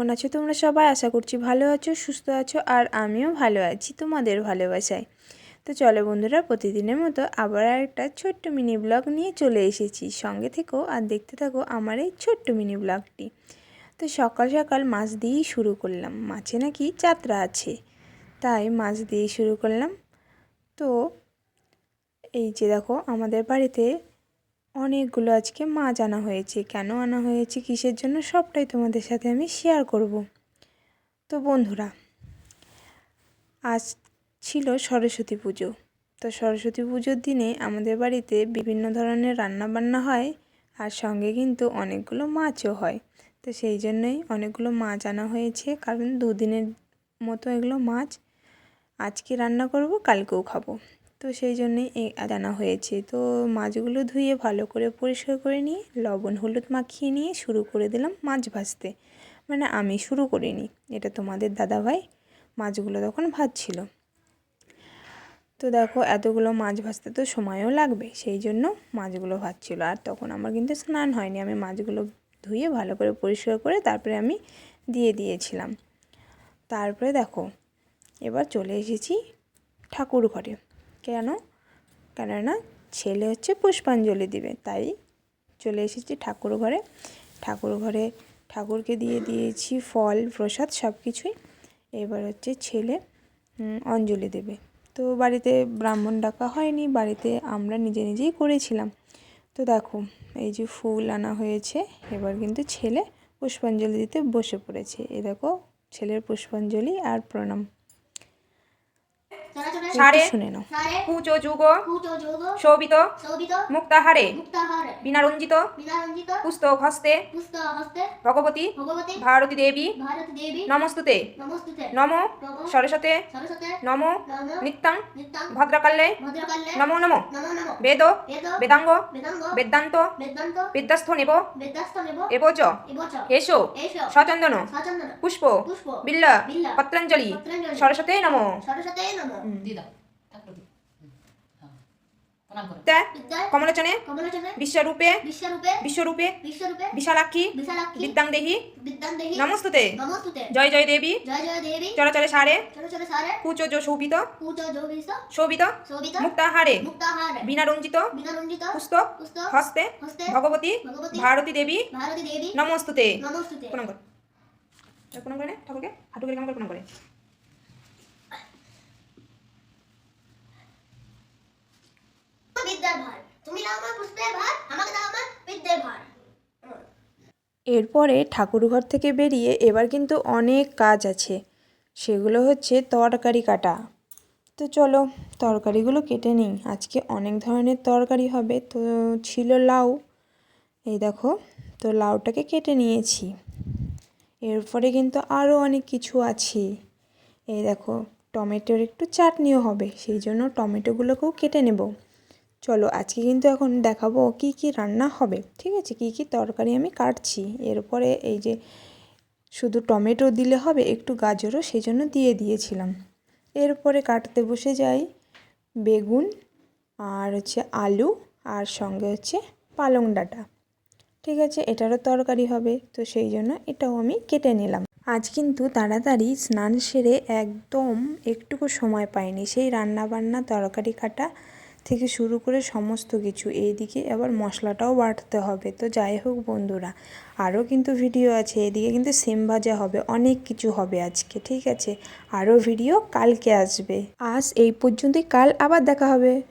কেমন আছো তোমরা সবাই? আশা করছি ভালো আছো, সুস্থ আছো, আর আমিও ভালো আছি, তোমাদের ভালোবাসায়। তো চলো বন্ধুরা, প্রতিদিনের মতো আবার একটা ছোট্ট মিনি ব্লগ নিয়ে চলে এসেছি। সঙ্গে থেকেও আর দেখতে থাকো আমার এই ছোট্ট মিনি ব্লগটি। তো সকাল সকাল মাছ দিয়েই শুরু করলাম। মাছে নাকি যাত্রা আছে, তাই মাছ দিয়েই শুরু করলাম। তো এই যে দেখো, আমাদের বাড়িতে অনেকগুলো আজকে মাছ আনা হয়েছে। কেন আনা হয়েছে, কিসের জন্য, সবটাই তোমাদের সাথে আমি শেয়ার করব। তো বন্ধুরা, আজ ছিল সরস্বতী পুজো। তো সরস্বতী পুজোর দিনে আমাদের বাড়িতে বিভিন্ন ধরনের রান্না বান্না হয় আর সঙ্গে কিন্তু অনেকগুলো মাছও হয়। তো সেই জন্যই অনেকগুলো মাছ আনা হয়েছে, কারণ দুদিনের মতো এগুলো মাছ আজকে রান্না করব, কালকেও খাব। তো সেই জন্যই আনা হয়েছে। তো মাছগুলো ধুয়ে ভালো করে পরিষ্কার করে নিয়ে, লবণ হলুদ মাখিয়ে নিয়ে শুরু করে দিলাম মাছ ভাজতে। মানে আমি শুরু করিনি, এটা তোমাদের দাদাভাই মাছগুলো তখন ভাজছিল। তো দেখো এতগুলো মাছ ভাজতে তো সময়ও লাগবে, সেই জন্য মাছগুলো ভাজছিল। আর তখন আমার কিন্তু স্নান হয়নি, আমি মাছগুলো ধুয়ে ভালো করে পরিষ্কার করে তারপরে আমি দিয়ে দিয়েছিলাম। তারপরে দেখো, এবার চলে এসেছি ঠাকুর ঘরে। কেন? কেননা ছেলে হচ্ছে পুষ্পাঞ্জলি দিবে, তাই চলে এসেছি ঠাকুর ঘরে। ঠাকুর ঘরে ঠাকুরকে দিয়ে দিয়েছি ফল, প্রসাদ, সব কিছুই। এবার হচ্ছে ছেলে অঞ্জলি দেবে। তো বাড়িতে ব্রাহ্মণ ডাকা হয়নি, বাড়িতে আমরা নিজে নিজেই করেছিলাম। তো দেখো, এই যে ফুল আনা হয়েছে, এবার কিন্তু ছেলে পুষ্পাঞ্জলি দিতে বসে পড়েছে। এ দেখো, ছেলের পুষ্পাঞ্জলি আর প্রণাম। সারে শুনে নাও। কুচো যুগ শোভিত শোভিত মুক্তাহারে মুক্তাহারে বিনারঞ্জিত বিনারঞ্জিত পুস্তক হস্তে ভগবতী ভগবতী ভারতী দেবী নমস্তুতে নমস্তুতে নমো সরস্বতে নমো নিত্যং নিত্যং ভদ্রকালে ভদ্রকালে নমো নমো বেদ বেদ বেদাঙ্গ বেদান্ত বেদান্ত বিদ্যাস্থ নেব বেদাস্ত নেব এবচ এবচ এসো সচন্দন পুষ্প বিল্ল পত্রাঞ্জলি সরস্বতে নমো। সরস্বতে নমো। দিয়ে দাও ঠাকুর দিই কমলোচনে বিশ্বরূপে বিশালাক্ষী বিশালাক্ষী বিদ্যাং দেহি নমস্তুতে নমস্তুতে জয় জয় দেবী চরাচরে সারে কুচো যো শোভিত শোভিত মুক্তাহারে পুস্তক পুস্তক হস্তে ভগবতী ভারতী দেবী নমস্তুতে নমস্তুতে প্রণাম কর প্রণাম করে ঠাকুরকে হাঁটু করে কেমন করে প্রণাম করে এরপরে ঠাকুরঘর থেকে বেরিয়ে এবার কিন্তু অনেক কাজ আছে। সেগুলো হচ্ছে তরকারি কাটা। তো চলো, তরকারিগুলো কেটে নিই। আজকে অনেক ধরনের তরকারি হবে। তো ছিল লাউ। এই দেখো, তো লাউটাকে কেটে নিয়েছি। এরপরে কিন্তু আরও অনেক কিছু আছে। এই দেখো, টমেটোর একটু চাটনিও হবে। সেই জন্য টমেটোগুলোকেও কেটে নেব। চলো আজকে কিন্তু এখন দেখাবো কি কি রান্না হবে, ঠিক আছে? কি কি তরকারি আমি কাটছি। এরপরে এই যে শুধু টমেটো দিলে হবে, একটু গাজরও সেই জন্য দিয়ে দিয়েছিলাম। এরপরে কাটতে বসে যাই বেগুন আর হচ্ছে আলু আর সঙ্গে হচ্ছে পালং ডাঁটা, ঠিক আছে? এটারও তরকারি হবে, তো সেই জন্য এটাও আমি কেটে নিলাম। আজ কিন্তু তাড়াতাড়ি স্নান সেরে একদম একটুকু সময় পাইনি। সেই রান্না বান্না তরকারি কাটা থেকে শুরু করে সমস্ত কিছু। এইদিকে আবার মশলাটাও বাটতে হবে। তো যাই হোক বন্ধুরা, আরও কিন্তু ভিডিও আছে। এদিকে কিন্তু সিম ভাজা হবে, অনেক কিছু হবে আজকে, ঠিক আছে? আরও ভিডিও কালকে আসবে। আজ এই পর্যন্তই, কাল আবার দেখা হবে।